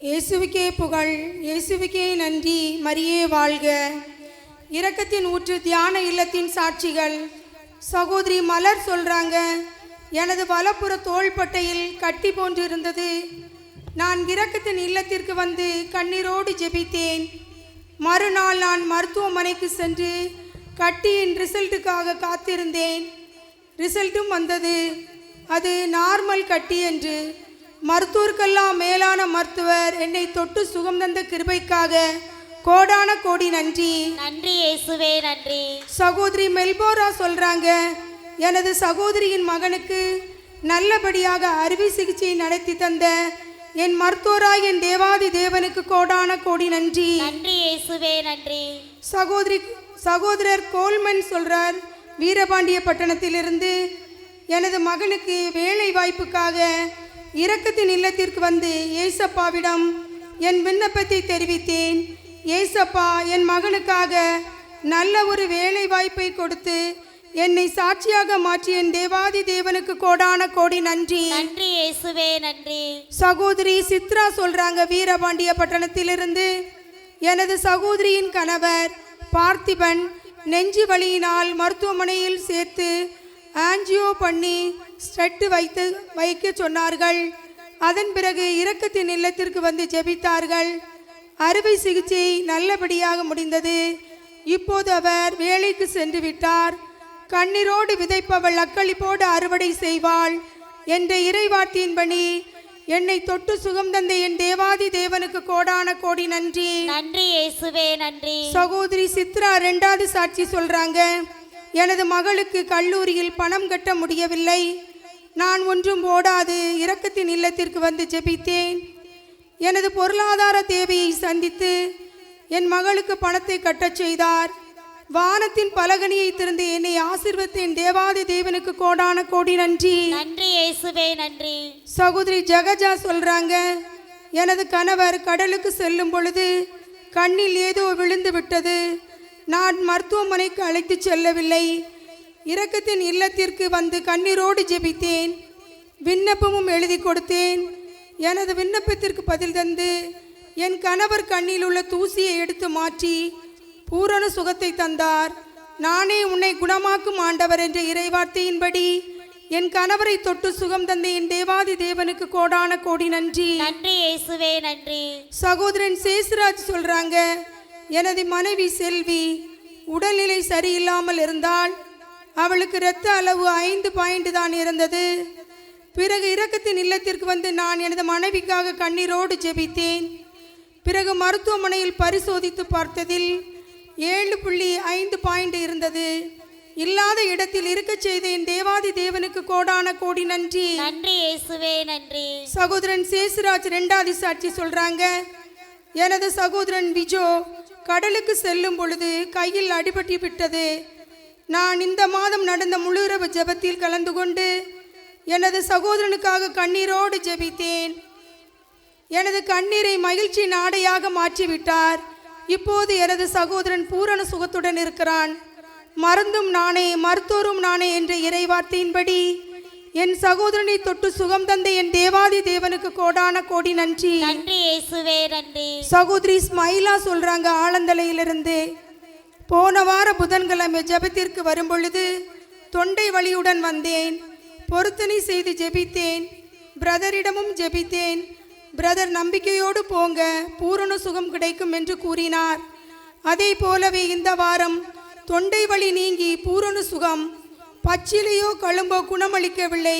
இயேசுவுக்கே புகழ் இயேசுவுக்கே நன்றி மரியே வாழ்க. இரக்கத்தின் ஊற்று தியான இல்லத்தின் சாட்சிகள். சகோதரி மலர் சொல்கிறாங்க எனது வலப்புற தோள்பட்டையில் கட்டி போன்று இருந்தது நான் இரக்கத்தின் இல்லத்திற்கு வந்து கண்ணீரோடு ஜெபித்தேன். மறுநாள் நான் மருத்துவமனைக்கு சென்று கட்டியின் ரிசல்ட்டுக்காக காத்திருந்தேன். ரிசல்ட்டும் வந்தது. அது நார்மல் கட்டி என்று மருத்துவருக்கெல்லாம் மேலான மருத்துவர் என்னை தொட்டு சுகம் தந்த கிருபைக்காக கோடான கோடி நன்றி. நன்றி இயேசுவே நன்றி. சகோதரி மெல்போரா சொல்றாங்க எனது சகோதரியின் மகனுக்கு நல்லபடியாக அறுவை சிகிச்சை நடத்தி தந்த என் மருத்துவராய் என் தேவாதி தேவனுக்கு கோடான கோடி நன்றி. நன்றி இயேசுவே நன்றி. சகோதரி சகோதரர் கோல்மன் சொல்றார் வீரபாண்டிய பட்டணத்திலிருந்து எனது மகனுக்கு வேலை வாய்ப்புக்காக இரக்கத்தின் இல்லத்திற்கு வந்து ஏசப்பாவிடம் என் விண்ணப்பத்தை தெரிவித்தேன். ஏசப்பா என் மகனுக்காக நல்ல ஒரு வேலை வாய்ப்பை கொடுத்து என்னை சாட்சியாக மாற்றிய என் தேவாதி தேவனுக்கு கோடான கோடி நன்றி. நன்றி இயேசுவே நன்றி. சகோதரி சித்ரா சொல்றாங்க வீரபாண்டிய பட்டணத்திலிருந்து. எனது சகோதரியின் கணவர் பார்த்திபன் நெஞ்சு வலியினால் மருத்துவமனையில் சேர்த்து ஆஞ்சியோ பண்ணி ஸ்டெட்டு வைத்து வைக்க சொன்னார்கள். அதன் பிறகு இரக்கத்தின் இல்லத்திற்கு வந்து ஜெபித்தார்கள். அறுவை சிகிச்சை நல்லபடியாக முடிந்தது. இப்போது அவர் வேலைக்கு சென்று விட்டார். கண்ணீரோடு விதைப்பவள் அக்களிப்போடு அறுவடை செய்வாள் என்ற இறைவார்த்தையின்படி என்னை தொட்டு சுகம் தந்த என் தேவாதி தேவனுக்கு கோடான கோடி நன்றி. நன்றி இயேசுவே நன்றி. சகோதரி சித்ரா ரெண்டாவது சாட்சி சொல்றாங்க. எனது மகளுக்கு கல்லூரியில் பணம் கட்ட முடியவில்லை. நான் ஒன்றும் ஓடாது இரக்கத்தின் இல்லத்திற்கு வந்து ஜெபித்தேன். எனது பொருளாதார தேவையை சந்தித்து என் மகளுக்கு பணத்தை கட்டச் செய்தார். வானத்தின் பலகனியை திறந்து என்னை ஆசிர்வத்தேன் தேவாதி தேவனுக்கு கோடான கோடி நன்றி. நன்றி இயேசுவே நன்றி. சகோதரி ஜெகஜா சொல்றாங்க எனது கணவர் கடலுக்கு செல்லும் பொழுது கண்ணில் ஏதோ விழுந்து விட்டது. நான் மருத்துவமனைக்கு அழைத்து செல்லவில்லை. இரக்கத்தின் இல்லத்திற்கு வந்து கண்ணீரோடு ஜெபித்தேன். விண்ணப்பமும் எழுதி கொடுத்தேன். எனது விண்ணப்பத்திற்கு பதில் தந்து என் கணவர் கண்ணில் உள்ள தூசியை எடுத்து மாற்றி பூரண சுகத்தை தந்தார். நானே உன்னை குணமாக்கும் ஆண்டவர் என்ற இறைவார்த்தையின்படி என் கணவரை தொட்டு சுகம் தந்த என் தேவாதி தேவனுக்கு கோடான கோடி நன்றி. நன்றி இயேசுவே நன்றி. சகோதரன் சேசுராஜ் சொல்றாங்க எனது மனைவி செல்வி உடல்நிலை சரியில்லாமல் இருந்தால் அவளுக்கு இரத்த அளவு ஐந்து பாயிண்ட் தான் இருந்தது. பிறகு இரக்கத்தின் இல்லத்திற்கு வந்து நான் எனது மனைவிக்காக கண்ணீரோடு ஜெபித்தேன். பிறகு மருத்துவமனையில் பரிசோதித்து பார்த்ததில் ஏழு புள்ளி ஐந்து பாயிண்ட் இருந்தது. இல்லாத இடத்தில் இருக்கச் செய்த என் தேவாதி தேவனுக்கு கோடான கோடி நன்றி. நன்றி இயேசுவே நன்றி. சகோதரன் சேசுராஜ் ரெண்டாவது சாட்சி சொல்றாங்க. எனது சகோதரன் விஜோ கடலுக்கு செல்லும் பொழுது கையில் அடிபட்டு விட்டது நான் இந்த மாதம் நடந்த முழுரவு ஜெபத்தில் கலந்து கொண்டு எனது சகோதரனுக்காக கண்ணீரோடு ஜெபித்தேன். எனது கண்ணீரை மகிழ்ச்சி நாடையாக மாற்றிவிட்டார். இப்போது எனது சகோதரன் பூரண சுகத்துடன் இருக்கிறான். மருந்தும் நானே மருத்துவரும் நானே என்ற இறைவார்த்தையின்படி என் சகோதரனை தொட்டு சுகம் தந்த என் தேவாதி தேவனுக்கு கோடான கோடி நன்றி. நன்றி. சகோதரி ஸ்மைலா சொல்றாங்க ஆலந்தலையிலிருந்து. போன வார புதன்கிழமை ஜெபத்திற்கு வரும்பொழுது தொண்டை வழியுடன் வந்தேன். பொருத்தனை செய்து ஜெபித்தேன். பிரதரிடமும் ஜெபித்தேன். பிரதர் நம்பிக்கையோடு போங்க பூரண சுகம் கிடைக்கும் என்று கூறினார். அதே போலவே இந்த வாரம் தொண்டை வழி நீங்கி பூரண சுகம் பச்சிலையோ கழும்போ குணமளிக்கவில்லை.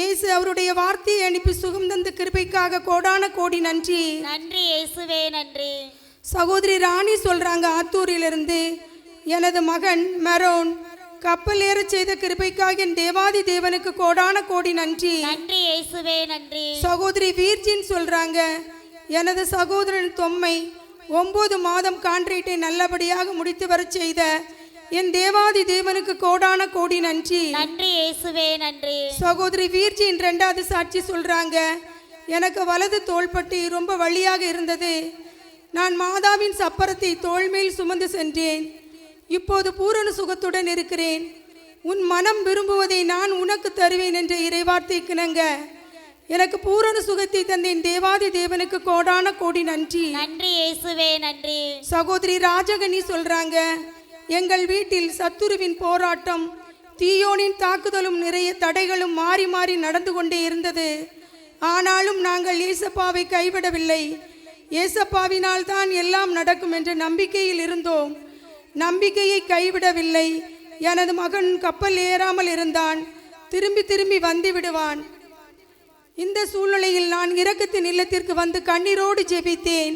இயேசு அவருடைய வார்த்தையை அனுப்பி சுகம் தந்த கிருபைக்காக கோடான கோடி நன்றி. நன்றி இயேசுவே நன்றி. சகோதரி ராணி சொல்றாங்க ஆத்தூரிலிருந்து எனது மகன் மெரோன் கப்பல் ஏறச் செய்த கிருபைக்காக என் தேவாதி தேவனுக்கு கோடான கோடி நன்றி. நன்றி இயேசுவே நன்றி. சகோதரி வீர்ஜின் சொல்றாங்க எனது சகோதரன் தொம்மை ஒன்பது மாதம் கான்ட்ரேட்டை நல்லபடியாக முடித்து வரச் செய்த என் தேவாதி தேவனுக்கு கோடான கோடி நன்றி. நன்றி இயேசுவே நன்றி. சகோதரி வீர்ஜின் ரெண்டாவது சாட்சி சொல்றாங்க எனக்கு வலது தோள்பட்டி ரொம்ப வலியாக இருந்தது. நான் மாதாவின் சப்பரத்தை தோள் மேல் சுமந்து சென்றேன். இப்போது பூரண சுகத்துடன் இருக்கிறேன். உன் மனம் விரும்புவதை நான் உனக்கு தருவேன் என்ற இறைவார்த்தைக்கிணங்க எனக்கு பூரண சுகத்தை தந்தேன் தேவாதி தேவனுக்கு கோடான கோடி நன்றி. நன்றி இயேசுவே நன்றி. சகோதரி ராஜகனி சொல்றாங்க எங்கள் வீட்டில் சத்துருவின் போராட்டம் தீயோனின் தாக்குதலும் நிறைய தடைகளும் மாறி மாறி நடந்து கொண்டே இருந்தது. ஆனாலும் நாங்கள் ஏசப்பாவை கைவிடவில்லை. ஏசப்பாவினால் தான் எல்லாம் நடக்கும் என்ற நம்பிக்கையில் இருந்தோம். நம்பிக்கையை கைவிடவில்லை. எனது மகன் கப்பல் ஏறாமல் இருந்தான். திரும்பி திரும்பி வந்து விடுவான். இந்த சூழ்நிலையில் நான் இரக்கத்தின் இல்லத்திற்கு வந்து கண்ணீரோடு ஜெபித்தேன்.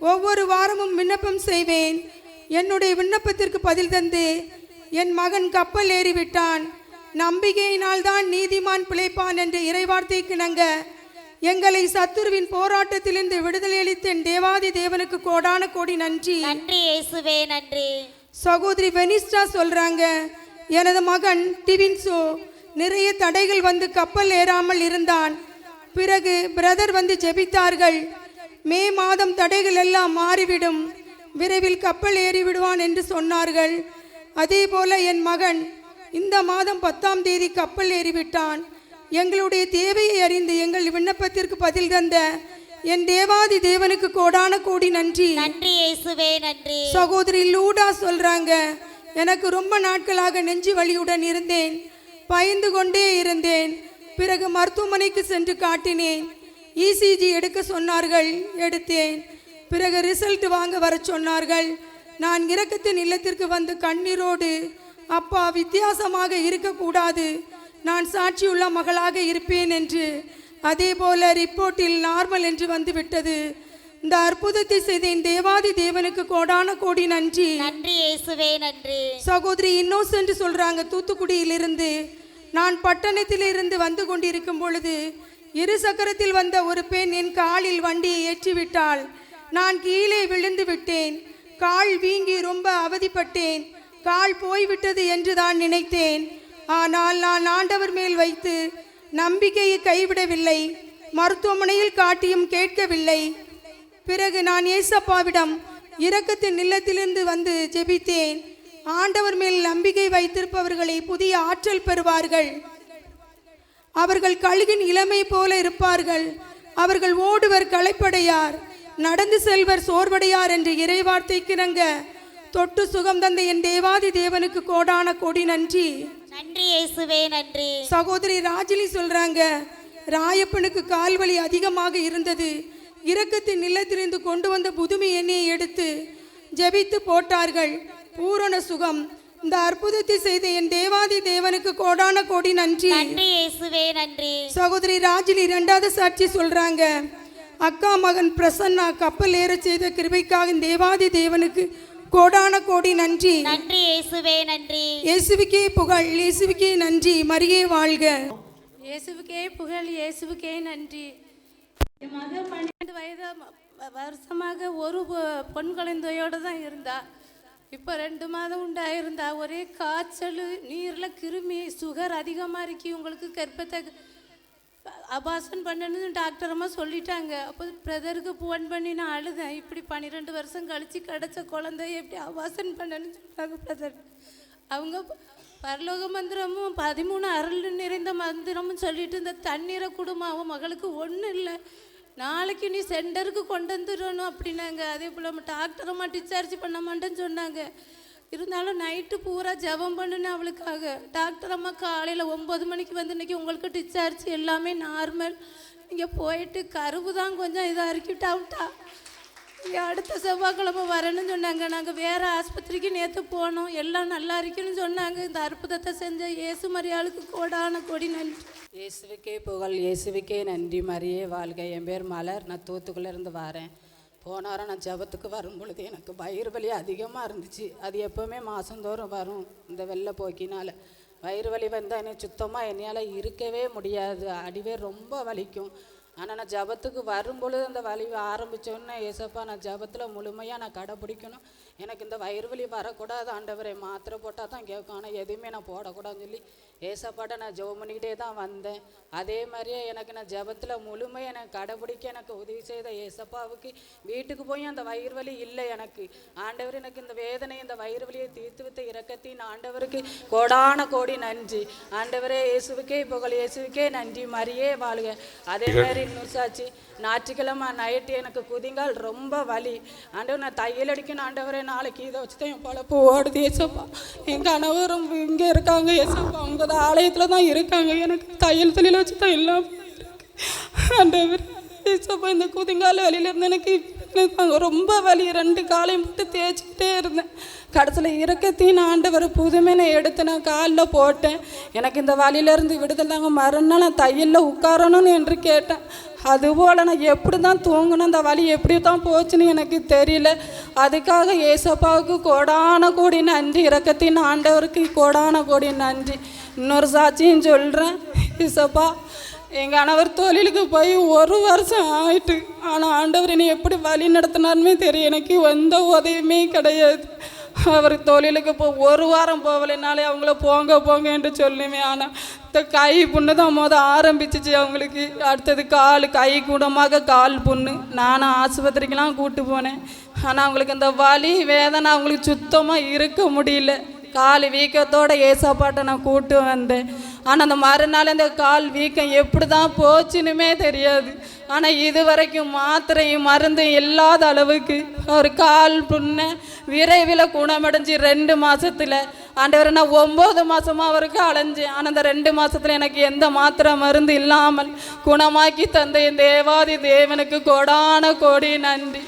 ஒவ்வொரு வாரமும் விண்ணப்பம் செய்வேன். என்னுடைய விண்ணப்பத்திற்கு பதில் தந்து என் மகன் கப்பல் ஏறிவிட்டான். நம்பிக்கையினால் தான் நீதிமான் பிழைப்பான் என்ற இறைவார்த்தைக்கு இணங்க எங்களை சத்துருவின் போராட்டத்திலிருந்து விடுதலை அளித்த என் தேவாதி தேவனுக்கு கோடான கோடி நன்றி. நன்றி இயேசுவே நன்றி. சகோதரி வெனிஸ்டா சொல்றாங்க எனது மகன் டிவின்சோ நிறைய தடைகள் வந்து கப்பல் ஏறாமல் இருந்தான். பிறகு பிரதர் வந்து ஜெபித்தார்கள். மே மாதம் தடைகள் எல்லாம் மாறிவிடும். விரைவில் கப்பல் ஏறி விடுவான் என்று சொன்னார்கள். அதே போல என் மகன் இந்த மாதம் பத்தாம் தேதி கப்பல் ஏறிவிட்டான். எங்களுடைய தேவையை அறிந்து எங்கள் விண்ணப்பத்திற்கு பதில் தந்த என் தேவாதி தேவனுக்கு கோடான கோடி நன்றி. நன்றி இயேசுவே நன்றி. சகோதரி லூடா சொல்றாங்க எனக்கு ரொம்ப நாட்களாக நெஞ்சு வலியுடன் இருந்தேன் பயந்து கொண்டே இருந்தேன். பிறகு மருத்துவமனைக்கு சென்று காட்டினேன். இசிஜி எடுக்க சொன்னார்கள் எடுத்தேன். பிறகு ரிசல்ட் வாங்க வர சொன்னார்கள். நான் இரக்கத்தின் இல்லத்திற்கு வந்து கண்ணீரோடு அப்பா வித்தியாசமாக இருக்கக்கூடாது. நான் சாட்சியுள்ள மகளாக இருப்பேன் என்று அதே போல ரிப்போர்ட்டில் நார்மல் என்று வந்து விட்டது இந்த அற்புதத்தை செய்த என் தேவாதி தேவனுக்கு கோடான கோடி நன்றி. நன்றி இயேசுவே நன்றி. சகோதரி இன்னோசென்ட் சொல்றாங்க தூத்துக்குடியிலிருந்து. நான் பட்டணத்திலிருந்து வந்து கொண்டிருக்கும் பொழுது இரு சக்கரத்தில் வந்த ஒரு பெண் என் காலில் வண்டியை ஏற்றிவிட்டாள். நான் கீழே விழுந்து விட்டேன். கால் வீங்கி ரொம்ப அவதிப்பட்டேன். கால் போய்விட்டது என்று தான் நினைத்தேன். ஆனால் நான் ஆண்டவர் மேல் வைத்து நம்பிக்கையை கைவிடவில்லை மருத்துவமனையில் காட்டியும் கேட்கவில்லை. பிறகு நான் ஏசப்பாவிடம் இரக்கத்தின் நிலத்திலிருந்து வந்து ஜெபித்தேன். ஆண்டவர் மேல் நம்பிக்கை வைத்திருப்பவர்களை புதிய ஆற்றல் பெறுவார்கள். அவர்கள் கழுகின் இளமை போல இருப்பார்கள். அவர்கள் ஓடுவர் களைப்படையார். நடந்து செல்வர் சோர்வடையார் என்று இறைவார்த்தைக்கிணங்க தொட்டு சுகம் தந்த என் தேவாதி தேவனுக்கு கோடான கொடி நன்றி. நன்றி இயேசுவே நன்றி. சகோதரி ராஜினி சொல்றாங்க ராயப்பனுக்கு கால்வலி அதிகமாக இருந்தது. இரக்கத்தின் நிலத்திலிருந்து கொண்டு வந்த புதுமை எண்ணெயை எடுத்து ஜெபித்து போட்டார்கள். பூரண சுகம். இந்த அற்புதத்தை செய்த என் தேவாதி தேவனுக்கு கோடான கோடி நன்றி. நன்றி இயேசுவே நன்றி. சகோதரி ராஜினி இரண்டாவது சாட்சி சொல்றாங்க அக்கா மகன் பிரசன்னா கப்பல் ஏறச் செய்த கிருபைக்காக தேவாதி தேவனுக்கு கோடான கோடி நன்றி. நன்றி இயேசுவே நன்றி. இயேசுவுக்கே புகழ் இயேசுவுக்கே நன்றி. மரியே வாழ்க. இயேசுவுக்கே புகழ் இயேசுவுக்கே நன்றி. என் மகள் பன்னெண்டு வயது வருஷமாக ஒரு பொ- பொன் குழந்தையோடு தான் இருந்தா. இப்போ ரெண்டு மாதம் உண்டாயிருந்தா. ஒரே காய்ச்சல் நீரில் கிருமி சுகர் அதிகமாக இருக்கு. உங்களுக்கு கர்ப்பத்தை அபாசன் பண்ணணும்னு டாக்டர் அம்மா சொல்லிட்டாங்க. அப்போ பிரதருக்கு ஃபோன் பண்ணி நான் அழுதேன். இப்படி பன்னிரெண்டு வருஷம் கழிச்சு கிடச்ச குழந்தைய எப்படி அபாசன் பண்ணணும்னு சொன்னாங்க பிரதர் அவங்க பரலோக மந்திரமும் பதிமூணு அருள் நிறைந்த மந்திரமும் சொல்லிட்டு இந்த தண்ணீரை குடும்பம் அவன் மகளுக்கு ஒன்றும் இல்லை. நாளைக்கு நீ சென்டருக்கு கொண்டு வந்துடணும் அப்படின்னாங்க. அதே போல் டாக்டரம்மா டிஸ்சார்ஜ் பண்ண மாட்டேன்னு சொன்னாங்க. இருந்தாலும் நைட்டு பூரா ஜெபம் பண்ணுனேன் அவளுக்காக. டாக்டர் அம்மா காலையில் ஒம்பது மணிக்கு வந்து இன்னைக்கு உங்களுக்கு டிஸ்சார்ஜ் எல்லாமே நார்மல் இங்கே போயிட்டு கருவு தான் கொஞ்சம் இதாக இருக்கிட்டாவிட்டா இங்கே அடுத்த செவ்வாய்க்கிழமை வரேன்னு சொன்னாங்க. நாங்கள் வேறு ஆஸ்பத்திரிக்கு நேற்று போனோம். எல்லாம் நல்லா இருக்குன்னு சொன்னாங்க. இந்த அற்புதத்தை செஞ்ச இயேசு மரியாளுக்கு கோடான கொடி நன்றி. இயேசுவுக்கே புகழ் இயேசுவுக்கே நன்றி. மரியே வாழ்க. என் பேர் மலர். நான் தூத்துக்குள்ளேருந்து வரேன். போன வாரம் நான் ஜெபத்துக்கு வரும் பொழுது எனக்கு வயிறு வலி அதிகமாக இருந்துச்சு. அது எப்போவுமே மாதந்தோறும் வரும் இந்த வெள்ளை போக்கினால். வயிறு வலி வந்தால் என்ன சுத்தமாக என்னையால் இருக்கவே முடியாது. அடிவே ரொம்ப வலிக்கும். ஆனால் நான் ஜபத்துக்கு வரும்பொழுது அந்த வலி ஆரம்பித்தோன்னே ஏசப்பா நான் ஜபத்தில் முழுமையாக நான் கடைப்பிடிக்கணும் எனக்கு இந்த வயிறு வலி வரக்கூடாது ஆண்டவரை. மாத்திரை போட்டால் தான் கேட்கும். ஆனால் எதுவுமே நான் போடக்கூடாதுன்னு சொல்லி ஏசப்பாட்ட நான் ஜெபம் பண்ணிக்கிட்டே தான் வந்தேன். அதே மாதிரியே எனக்கு நான் ஜெபத்தில் முழுமை எனக்கு கடைபிடிக்க எனக்கு உதவி செய்த ஏசப்பாவுக்கு வீட்டுக்கு போய் அந்த வயிறு வலி இல்லை எனக்கு. ஆண்டவர் எனக்கு இந்த வேதனை இந்த வயிறு வலியை தீர்த்து வைத்த இரக்கத்தின் ஆண்டவருக்கு கோடான கோடி நன்றி. ஆண்டவரே இயேசுவுக்கே புகழ் இயேசுவுக்கே நன்றி. மரியே வாழ்க. அதே மாதிரி இன்னொரு சாட்சி ஞாயிற்றுக்கிழமை நைட்டு எனக்கு குதிங்கால் ரொம்ப வலி. ஆண்டவர் நான் தையல் அடிக்கணும். ஆண்டவரே நாளைக்கு இதை வச்சு தான் என் பழப்பு ஓடுது. ஏசப்பா என் கணவரும் இங்கே இருக்காங்க. ஏசப்பா அவங்க தான் ஆலயத்தில் தான் இருக்காங்க. எனக்கு தையல் தொழில் வச்சு தான் எல்லாம் ஆண்டவர் அந்த இந்த கூதிங்கால வலியிலேருந்து எனக்கு எனக்கு ரொம்ப வலி. ரெண்டு காலையும் போட்டு தேய்ச்சிக்கிட்டே இருந்தேன். கடைசியில் இறக்கத்தையும் நான் ஆண்டவர் நான் எடுத்து நான் காலில் போட்டேன். எனக்கு இந்த வலியிலேருந்து விடுதலாங்க மறுநாள் நான் தையலில் உட்காரணும்னு என்று கேட்டேன். அதுபோல் நான் எப்படி தான் தூங்கணும்? அந்த வலி எப்படி தான் போச்சுன்னு எனக்கு தெரியல. அதுக்காக ஏசப்பாவுக்கு கோடான கோடி நன்றி. இறக்கத்தின் ஆண்டவருக்கு கோடான கோடி நன்றி. இன்னொரு சாட்சியும் சொல்கிறேன் ஏசப்பா எங்கள் கணவர் தொழிலுக்கு போய் ஒரு வருஷம் ஆயிட்டு. ஆனால் ஆண்டவர் என்னை எப்படி வழி நடத்தினாருமே தெரியும் எனக்கு எந்த உதவியுமே கிடையாது. அவர் தொழிலுக்கு போ ஒரு வாரம் போகலைனாலே அவங்கள போங்க போங்க என்று சொல்லுமே. ஆனால் இந்த கை புண்ணு தான் மொதல் ஆரம்பிச்சிச்சு அவங்களுக்கு. அடுத்தது கால் கை கூடமாக கால் புண்ணு. நானும் ஆஸ்பத்திரிக்கெலாம் கூப்பிட்டு போனேன். ஆனால் அவங்களுக்கு இந்த வலி வேதனை அவங்களுக்கு சுத்தமாக இருக்க முடியல. கால் வீக்கத்தோட ஏசாப்பாட்டை நான் கூப்பிட்டு வந்தேன். ஆனால் அந்த மறுநாள் இந்த கால் வீக்கம் எப்படி தான் போச்சுன்னுமே தெரியாது. ஆனால் இது வரைக்கும் மாத்திரையும் மருந்தும் இல்லாத அளவுக்கு ஒரு கால் புண்ணை விரைவில் குணமடைஞ்சு ரெண்டு மாதத்தில் ஆண்டவர் நான் ஒம்பது மாதமாக அவருக்கு அலைஞ்சேன் ஆனால் அந்த ரெண்டு மாதத்தில் எனக்கு எந்த மாத்திரை மருந்து இல்லாமல் குணமாக்கி தந்த என் தேவாதி தேவனுக்கு கொடான கோடி நன்றி.